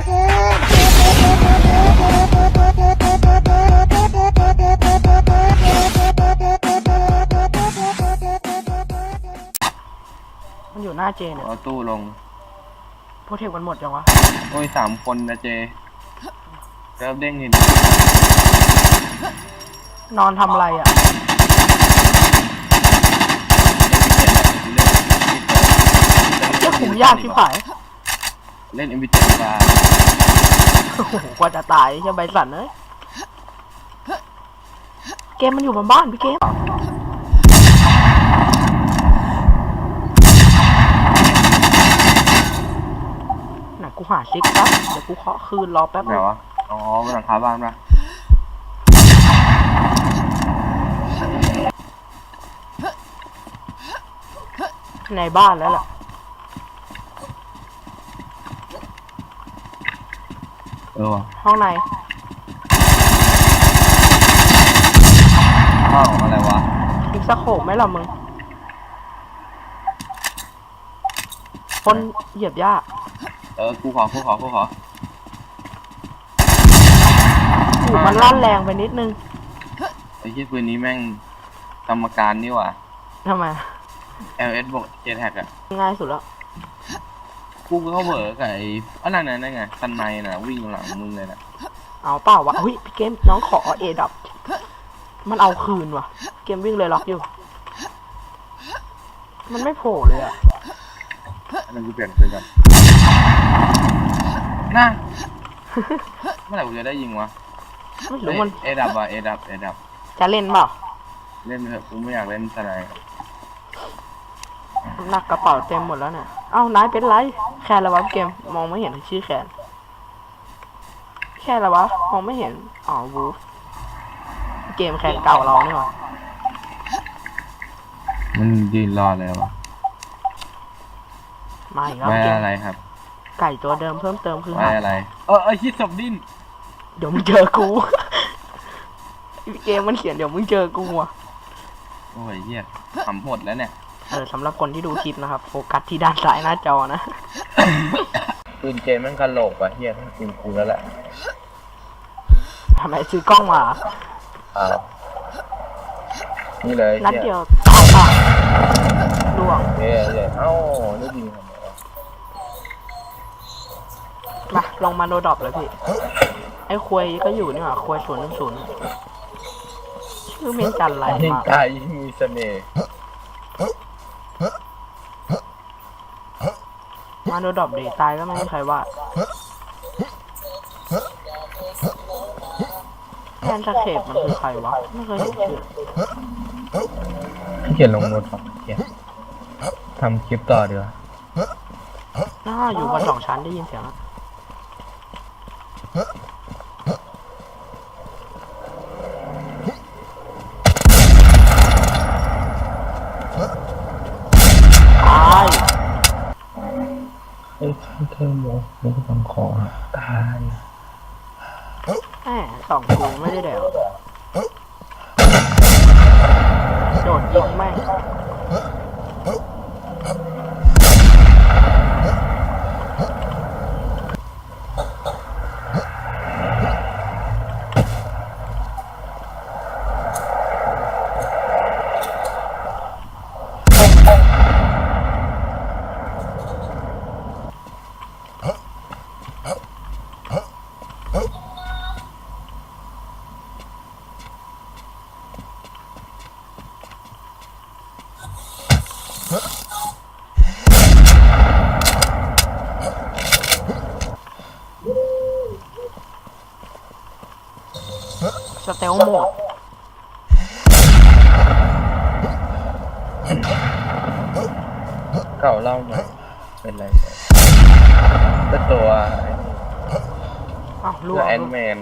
มันอยู่หน้าเจเนี่ยเอาตู้ลงโปรเทคมันหมดยังวะ โอ้ยสามคนนะเจเริ่มเด้งเห็นนอนทำอะไรอะเจ้าขุมยากที่ผาย เล่นเอ็มบีเจ็ดมาโอ้โหกว่าจะตายใช่ใบสันเอ้ยเกมมันอยู่บนบ้านพี่เกมไหนกูหาซิกแป๊บเดี๋ยวกูเคาะคืนรอแป๊บไหนนึงวะอ๋อบนหลังคาบ้านปะในบ้านแล้วแหละ ออวะห้องในข้าวอะไรวะอีกสักโขบไหมล่ะมึง คนเหยียบหญ้าเออกูขอกูขอกูขออูมันลั่นแรงไปนิดนึงไอ้ที่ปืนนี้แม่งกรรมการนี่หว่าทำไม LS บวกเจแท็กอะง่ายสุดแล้ว กูก็เข้าเบอร์กับไอ้อันนั้นน่ะนั่นไงตันในน่ะวิ่งหลังมึงเลยน่ะเอาเปล่าวะเฮ้ยพี่เกมน้องขอเอดับมันเอาคืนว่ะเกมวิ่งเลยล็อกอยู่ มันไม่โผล่เลยอะอันนั้นกูเปลี่ยนปืนกันน่าเมื่อไหร่กูจะได้ยิงวะไม่รู้มันเอดับอะเอดับเอดับจะเล่นเปล่าเล่นไปเถอะกูไม่อยากเล่นสไนด์ หนักกระเป๋าเต็มหมดแล้วเนี่ย เอ้านายเป็นไร แค่ละวะเกม มองไม่เห็นชื่อแคนแค่ละวะมองไม่เห็น อ๋อวูฟเกมแคนเก่าเราเนี่ยว่ะมันยืนรอเลยวะมาอีกแล้วไม่เกมอะไรครับไก่ตัวเดิมเพิ่มเติมคือไม่หาอะไร เออเออคิดศพดิ้นเดี๋ยวมึงเจอกู เกมมันเขียนเดี๋ยวมึงเจอกูอะโอ้ยเหี้ยขำหมดแล้วเนี่ย เออสำหรับคนที่ดูคลิปนะครับ โฟกัสที่ด้านซ้ายหน้าจอนะ ปืนเจแม่งกะโหลกว่ะเฮียต้องปืนกูแล้วแหละทำไมซื้อกล้องมา อ้าวนี่เลยนัดเฮีเดียยวตายป่ะล่วงเฮียเฮียเอ้านี่ยิงทำไมวะมาลองมาโนดรอปเลยพี่ ไอ้ควยก็อยู่นี่หว่าควยศูนย์หนึ่งศูนย์ชื่อเมนจันไรยิ่งมากตายยิ่งมีเสน่ห์ มาโนดรอปดีตายก็ไม่มีใครว่าแทนสเคปมันคือใครวะ ไม่เคยเห็นชื่อเขียนลงโน้ตของเฮียทำคลิปต่อดีกว่าน่าอยู่บนสองชั้นได้ยินเสียงแล้วตาย เอ้ยเธอโมไม่ต้องขอตาย แหมสองกูไม่ได้เดี๋ยวโดดยิงแม่ง สเตลโหมดเก่าเล่าหน่อยเป็นไร ก็ตัวอ้าวล่ตัววงแอนแมน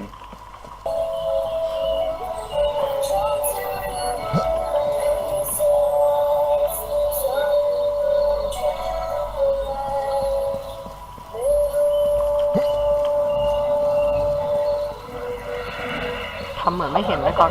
ทำเหมือนไม่เห็นไว้ก่อน